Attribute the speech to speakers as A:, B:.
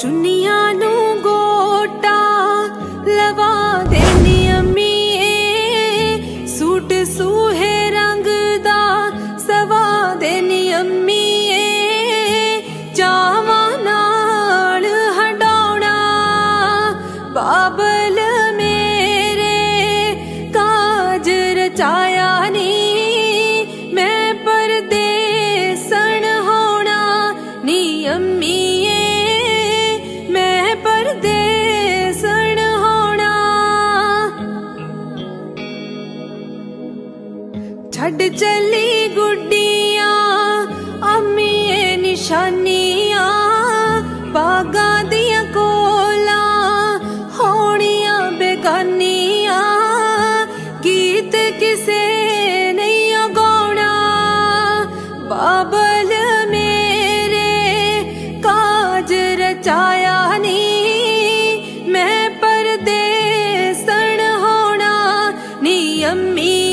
A: ਚੁੰਨੀਆਂ ਨੂੰ ਗੋਟਾ ਲਵਾ ਦੇਨੀ ਅੰਮੀਏ ਸੂਟ ਸੂਹੇ ਰੰਗ ਦਾ ਸਵਾ ਦੇਨੀ ਅੰਮੀਏ ਚਾਵਾਂ ਨਾਲ ਹਡਾਉਣਾ ਬਾਬਾ ਛੱਡ ਚਲੀ ਗੁੱਡੀਆਂ ਅਮੀਏ ਨਿਸ਼ਾਨੀਆਂ, ਬਾਗਾਂ ਦੀਆਂ ਕੋਲਾਂ, ਹੋਣੀਆਂ ਬੇਗਾਨੀਆਂ, ਗੀਤ ਕਿਸੇ ਨਹੀਂ ਗਾਉਣਾ ਬਾਬਲ ਮੇਰੇ, ਕਾਜ ਰਚਾਇਆ ਨਹੀਂ ਮੈਂ ਪਰਦੇਸਣ ਹੋਣਾ, ਨੀ ਅੰਮੀ